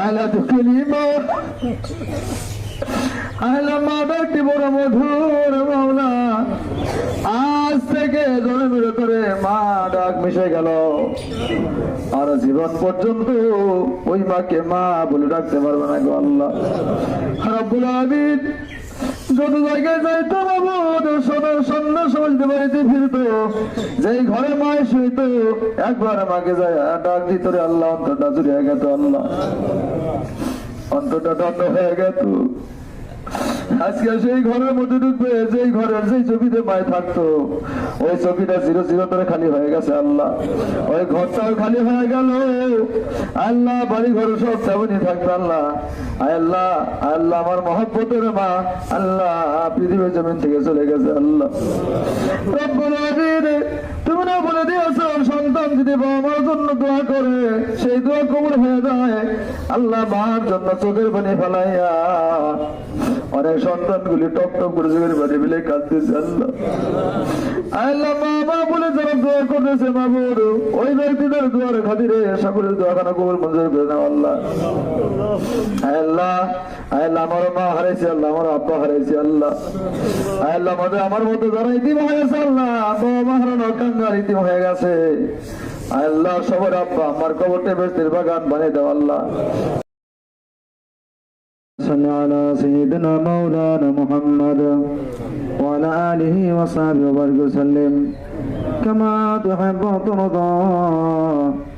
আয়লা দুঃখিনী মা আয়লা মা ব্যক্তি বড় মধুর মাওলা আজ থেকে জন্মের করে মা ডাক মিশে গেল। আর জীবন পর্যন্ত ওই মাকে মা বলে ডাকতে পারবে না গো আল্লাহ। রব্বুল আলামিন যত জায়গায় যাইতো বাবু সদর সন্ধ্যা সমাজতে বাড়িতে ফিরতো, যেই ঘরে মায় শুইত একবার মাকে যায় ডাক দিত রে আল্লাহ, অন্তরটা জুড়ে গেত আল্লাহ। অন্তরটা দণ্ড হয়ে গেত। আজকে সেই ঘরের মধ্যে ঢুকবে ঘরের চকিতে মায় থাকতো, ওই চকিটা জিরো জিরো করে খালি হয়ে গেছে, আল্লাহ। ওই ঘরটাও খালি হয়ে গেল। আল্লাহ বাড়ি সব তেমনই আল্লাহ। আল্লাহ আল্লাহ, আমার মহব্বতের মা, আল্লাহ, পৃথিবীর জমিন থেকে চলে গেছে, আল্লাহ। তুমি না বলে দিয়েছ সন্তান যদি বাবা জন্য দোয়া করে, সেই দোয়া কবুল হয়ে যায়। আল্লাহ, মার জন্য চোখের পানি ফেলাইয়া অনেক সন্তানগুলি টপ করে চোখের ফেলে কাঁদতেছে আল্লাহ আল্লাহ বলে দোয়া করতেছে ওই ব্যক্তিদের দোয়ার খাতিরে সকলের দোয়াখানা মঞ্জুর করে আল্লাহ। আল্লাহ আমার মা হারাইছে আল্লাহ, আমার আব্বা হারাইছে আল্লাহ। মধ্যে আমার মতো যারা ইতিম হয়ে গেছে আল্লাহ বাবা মা হারানো ইতিম হয়ে গেছে। আল্লাহ, সবার আব্বা, আমার কবরটা বেস্তের বাগান বানিয়ে দাও আল্লাহ। صل على سيدنا مولانا محمد وعلى آله وصحبه وبارك وسلم. كما تحب وترضى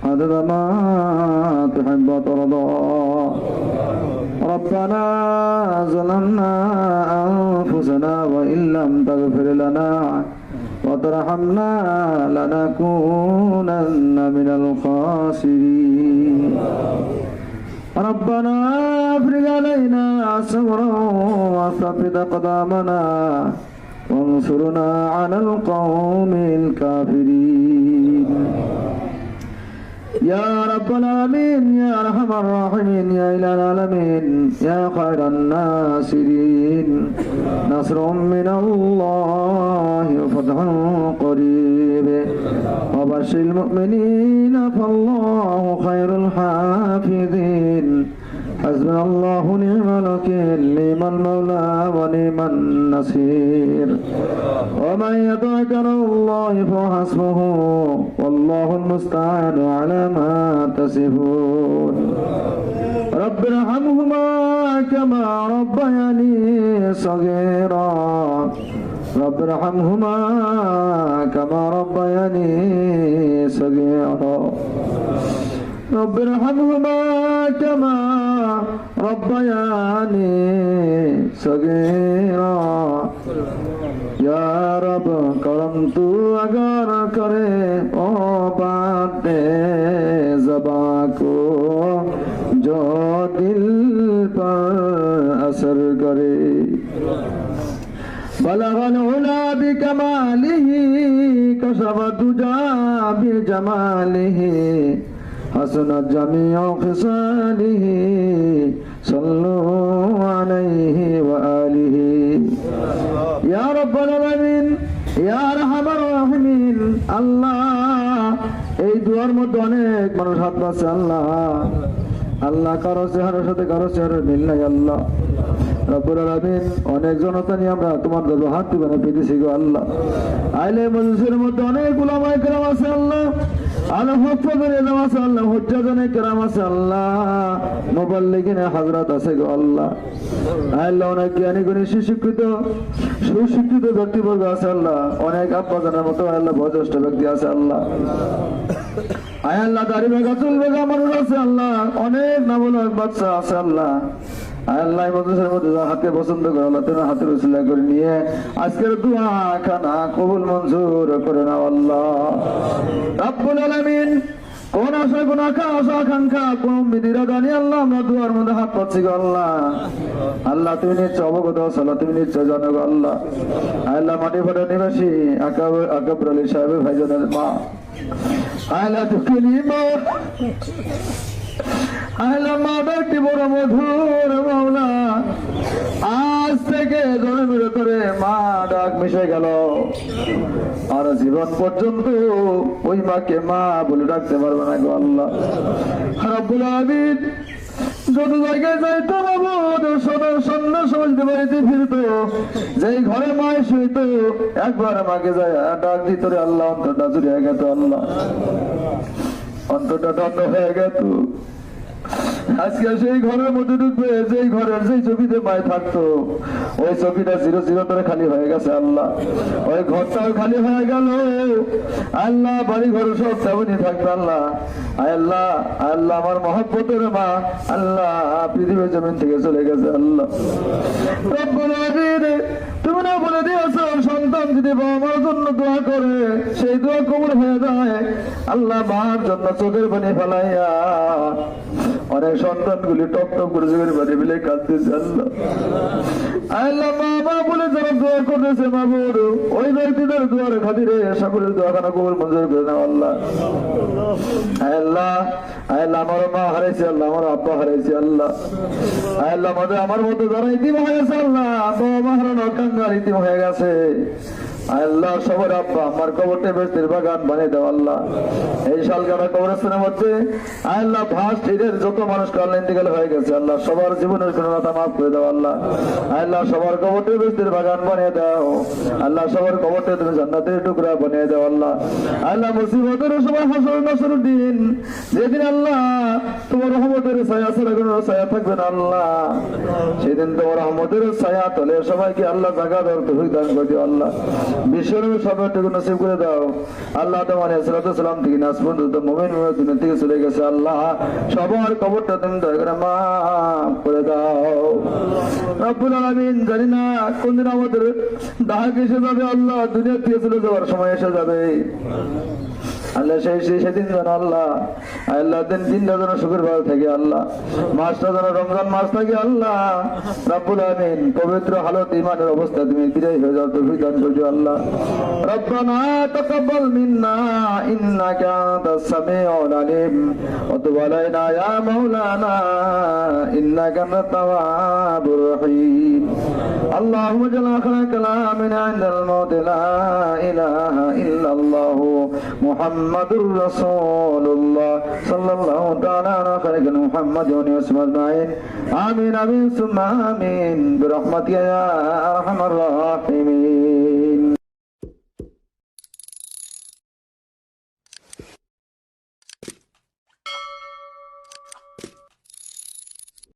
عدد ما تحب وترضى. ربنا ظلمنا أنفسنا وإن لم تغفر لنا وترحمنا لنكونن من الخاسرين. ربنا افرغ علينا صبرا وثبت أقدامنا وانصرنا على القوم الكافرين. يا رب العالمين يا أرحم الراحمين يا إله العالمين يا خير الناصرين. نصر من الله وفتح قريب وبشر المؤمنين فالله خير الحافظين. حسبنا الله نعم الوكيل نعم المولى ونعم النصير. ومن على الله فهو حسبه والله المستعان على ما تصفون رب ارحمهما كما ربياني صغيرا. رب ارحمهما كما ربياني صغيرا رب ارحمهما كما ربياني صغيرا يا رب کرم تو اگر کرے او بات زبا کو جو دل پر اثر کرے بلغ العلا بكماله كشف الدجى بجماله حسنت جميع خصاله صلوا عليه وآله يا رب العالمين يا ارحم الراحمين আল্লাহ এই দুয়ার মধ্যে অনেক মানুষ হাত পাচ্ছে আল্লাহ আল্লাহ কারো চেহারার সাথে কারো চেহারার মিল নাই আল্লাহ রব্বুল আলামিন, অনেক জনতা নিয়ে আমরা তোমার দাদু হাত দিবানে পেতেছি গো আল্লাহ। আইলে মজলিসের মধ্যে অনেক উলামায়ে কেরাম আছে আল্লাহ। আল্লাহ হফাজের এলাম আছে আল্লাহ হুজ্জাজনে কেরাম আছে আল্লাহ। মোবাল্লিগিনে হাজরাত আছে গো আল্লাহ। আল্লাহ অনেক জ্ঞানী গুণী সুশিক্ষিত সুশিক্ষিত ব্যক্তিবর্গ আছে আল্লাহ। অনেক আব্বাজানের মতো আল্লাহ, বয়োজ্যেষ্ঠ ব্যক্তি আছে আল্লাহ। আয় আল্লাহ, দাড়ি বেগা চুল বেগা মানুষ আছে আল্লাহ। অনেক নামুলক বাচ্চা আছে আল্লাহ। আল্লাহ মধ্যে মধ্যে হাতে পছন্দ করে, আল্লাহ তুমি হাতে রসিলা করে নিয়ে আজকের দোয়া খানা কবুল মঞ্জুর করে নাও আল্লাহ। রাব্বুল আলামিন কোন আশা কোন আশা আকাঙ্ক্ষা, কোন বিধিরা জানি আল্লাহ, আমরা দুয়ার মধ্যে হাত পাচ্ছি গো আল্লাহ। আল্লাহ, তুমি নিশ্চয় অবগত আল্লাহ, তুমি নিশ্চয় জানো আল্লাহ। আল্লাহ, মাটি ফাটা নিবাসী আকাব- আকাবর আলী সাহেবের ভাইজানের মা। আল্লাহ, দুঃখিনী মা। আল্লাহ মা ব্যক্তি বড় মধুর মাওলা। আজ থেকে জন্মের করে মা ডাক মিশে গেল। আর জীবন পর্যন্ত ওই মাকে মা বলে ডাকতে পারবে না গো আল্লাহ। রব্বুল আলামিন, যত জায়গায় যাইতো সদর সন্ধ্যা সমাজতে বাড়িতে ফিরতো। যেই ঘরে মায় শুইতো একবার মাকে যায় ডাক দিত আল্লাহ, অন্তরটা জুড়ে গেত আল্লাহ। অন্তরটা দণ্ড হয়ে গেত আজকে সেই ঘরের মধ্যে ঢুকবে, যেই ঘরের যেই মায় থাকতো, ওই জিরো জিরো খালি হয়ে গেছে, আল্লাহ। ওই ঘরটাও খালি হয়ে গেল। আল্লাহ বাড়ি ঘর সব তেমনই আল্লাহ। আল্লাহ আল্লাহ, আমার মহব্বতের মা, আল্লাহ, পৃথিবীর জমিন থেকে চলে গেছে, আল্লাহ। তুমি না বলে দিয়েছ, সন্তান যদি বাবা মার জন্য দোয়া করে, সেই দোয়া কবুল হয়ে যায় আল্লাহ মার জন্য চোখের পানি ফেলাইয়া অনেক সন্তান গুলি টপ টপ করে চোখের পানি ফেলে কাঁদতেছে আল্লাহ মা মা বলে যারা দোয়া করতেছে মা ওই ব্যক্তিদের খাতিরে সকলের দোয়াখানা মঞ্জুর করে আল্লাহ। আল্লাহ আমার মা হারাইছে আল্লাহ, আমার আব্বা হারাইছে আল্লাহ। আল্লাহ আমার মতো যারা ইতিম হয়ে গেছে আল্লাহ বাবা মা হারানো কাঙ্গাল ইতিম হয়ে গেছে। আল্লাহ সবার আব্বা, আমার কবরটা বেস্তের বাগান বানিয়ে দাও আল্লাহ। এই শালগাড়া কবরস্থানের মধ্যে আল্লাহ ভাস তীরের যত মানুষ কাল্লা ইন্তিকাল হয়ে গেছে, আল্লাহ সবার জীবনের কোনটা মাফ করে দাও আল্লাহ। আল্লাহ সবার কবরটা বেস্তের বাগান বানিয়ে দাও। আল্লাহ সবার কবরটা তুমি জান্নাতের টুকরা বানিয়ে দাও আল্লাহ। আল্লাহ মুসিবতের সময় হাসর নাসর দিন, যেদিন আল্লাহ তোমার রহমতের ছায়া ছাড়া কোনো ছায়া থাকবে না আল্লাহ। সেদিন তোমার রহমতের ছায়া, তলে সবাইকে আল্লাহ জাগা দেওয়ার তৌফিক দান করে দিও আল্লাহ। বিশ্বরূপে সবাইটুকু নসিব করে দাও। আল্লাহ তোমার সালাম থেকে নাস পর্যন্ত মোমেন দুনিয়া থেকে চলে গেছে। আল্লাহ সবার কবরটা তুমি দয়া করে মাফ করে দাও। রব্বুল আলামিন জানি না কোনদিন আমাদের দাহ এসে যাবে আল্লাহ দুনিয়া থেকে চলে যাওয়ার সময় এসে যাবে। আল্লাহ সেই সেই সেদিন যেন আল্লাহ আল্লাহ দিন দিনটা যেন সুখের ভালো থাকে আল্লাহ মাসটা যেন রমজান মাস থাকে আল্লাহ রাব্বুল আমিন পবিত্র হালত ইমানের অবস্থা তুমি বিদায় হয়ে যাও তৌফিক দান করছো আল্লাহ রব্বানা তাকাব্বাল মিন্না ইন্নাকা আনতাস সামিউল আলিম ওয়া তুব আলাইনা ইয়া মাওলানা ইন্নাকা আনতাত তাওয়াবুর রহিম اللهم اجعل اخر كلامنا عند الموت لا اله الا الله محمد মোহাম্মদুর রাসূলুল্লাহ সাল্লাল্লাহু তাআলা আলা খালিকিল মুহাম্মদ ওয়া আলিহি ওয়াসহাবিহি আমিন আমিন, সুম্মা আমিন। বিরহমাতিকা আরহামার রাহিমিন।